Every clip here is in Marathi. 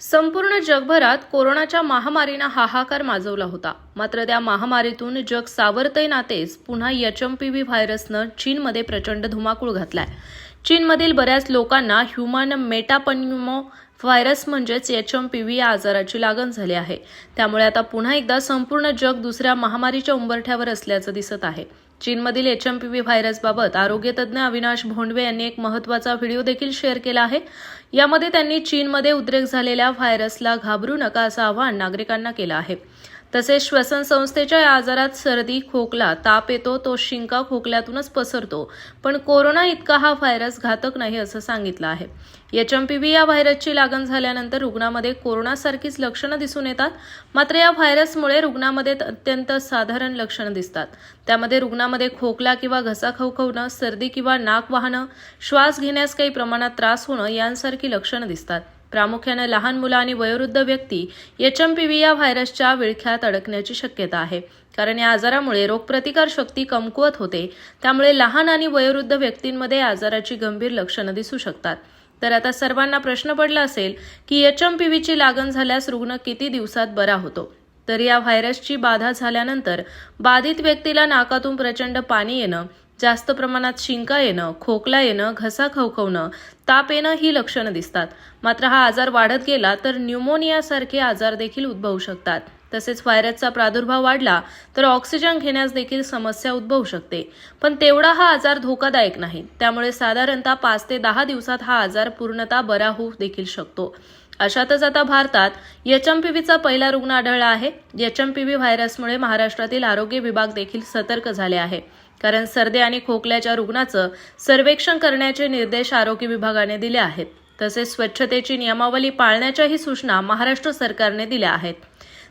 संपूर्ण जगभरात कोरोनाच्या महामारीनं हाहाकार माजवला होता. मात्र त्या महामारीतून जग सावरतय नातेच पुन्हा एच एम पी व्ही व्हायरसनं चीनमध्ये प्रचंड धुमाकूळ घातलाय. चीनमधील बऱ्याच लोकांना ह्युमन मेटापन्युमो व्हायरस म्हणजेच एच एम पी व्ही या आजाराची लागण झाली आहे. त्यामुळे आता पुन्हा एकदा संपूर्ण जग दुसऱ्या महामारीच्या उंबरठ्यावर असल्याचं दिसत आहे. चीनमधील एच एम पी व्ही व्हायरसबाबत आरोग्यतज्ञ अविनाश भोंडवे यांनी एक महत्त्वाचा व्हिडिओ देखील शेअर केला आहे. यामध्ये त्यांनी चीनमध्ये उद्रेक झालेल्या व्हायरसला घाबरू नका असं आवाहन नागरिकांना केलं आहे. तसेच श्वसन संस्थेच्या या आजारात सर्दी खोकला ताप येतो तो शिंका खोकल्यातूनच पसरतो. पण कोरोना इतका हा व्हायरस घातक नाही असं सांगितलं आहे. एच एम पी व्ही या व्हायरसची लागण झाल्यानंतर रुग्णामध्ये कोरोनासारखीच लक्षणं दिसून येतात. मात्र या व्हायरसमुळे रुग्णामध्ये अत्यंत साधारण लक्षणं दिसतात. त्यामध्ये रुग्णामध्ये खोकला किंवा घसा खवखवणं सर्दी किंवा नाक वाहणं श्वास घेण्यास काही प्रमाणात त्रास होणं यांसारखी लक्षणं दिसतात. प्रामुख्यानं लहान मुलं आणि वयोवृद्ध व्यक्ती एच एम पी व्ही या व्हायरसच्या विळख्यात अडकण्याची शक्यता आहे. कारण या आजारामुळे रोगप्रतिकार शक्ती कमकुवत होते. त्यामुळे लहान आणि वयोवृद्ध व्यक्तींमध्ये आजाराची गंभीर लक्षणं दिसू शकतात. तर आता सर्वांना प्रश्न पडला असेल की एच एम पी व्हीची लागण झाल्यास रुग्ण किती दिवसात बरा होतो? तर या व्हायरसची बाधा झाल्यानंतर बाधित व्यक्तीला नाकातून प्रचंड पाणी येणं जास्त प्रमाणात शिंका येणं खोकला येणं घसा खवखवणं ताप येणं ही लक्षणं दिसतात. मात्र हा आजार वाढत गेला तर न्यूमोनियासारखे आजार देखील उद्भवू शकतात. तसेच व्हायरसचा प्रादुर्भाव वाढला तर ऑक्सिजन घेण्यास देखील समस्या उद्भवू शकते. पण तेवढा हा आजार धोकादायक नाही. त्यामुळे साधारणतः पाच ते दहा दिवसात हा आजार पूर्णतः बरा होऊ देखील शकतो. अशातच आता भारतात एच एम पी व्हीचा पहिला रुग्ण आढळला आहे. एच एम पी व्ही व्हायरसमुळे महाराष्ट्रातील आरोग्य विभाग देखील सतर्क झाले आहे. कारण सर्दी आणि खोकल्याच्या रुग्णाचं सर्वेक्षण करण्याचे निर्देश आरोग्य विभागाने दिले आहेत. तसेच स्वच्छतेची नियमावली पाळण्याच्याही सूचना महाराष्ट्र सरकारने दिल्या आहेत.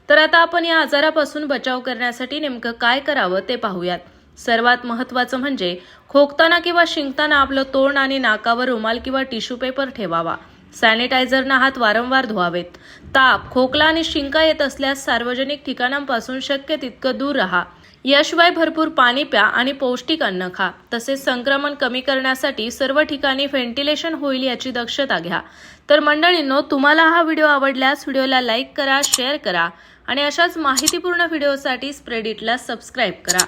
तर आता आपण या आजारापासून बचाव करण्यासाठी नेमकं काय करावं ते पाहूयात. सर्वात महत्त्वाचं म्हणजे खोकताना किंवा शिंकताना आपलं तोंड आणि नाकावर रुमाल किंवा टिश्यू पेपर ठेवावा. सॅनिटायझरनं हात वारंवार धुवावेत. ताप खोकला आणि शिंका येत असल्यास सार्वजनिक ठिकाणांपासून शक्य तितकं दूर राहा. याशिवाय भरपूर पाणी प्या आणि पौष्टिक अन्न खा. तसेच संक्रमण कमी करण्यासाठी सर्व ठिकाणी व्हेंटिलेशन होईल याची दक्षता घ्या. तर मंडळींनो तुम्हाला हा व्हिडिओ आवडल्यास व्हिडिओला लाईक करा शेअर करा आणि अशाच माहितीपूर्ण व्हिडिओसाठी स्प्रेडिटला सबस्क्राईब करा.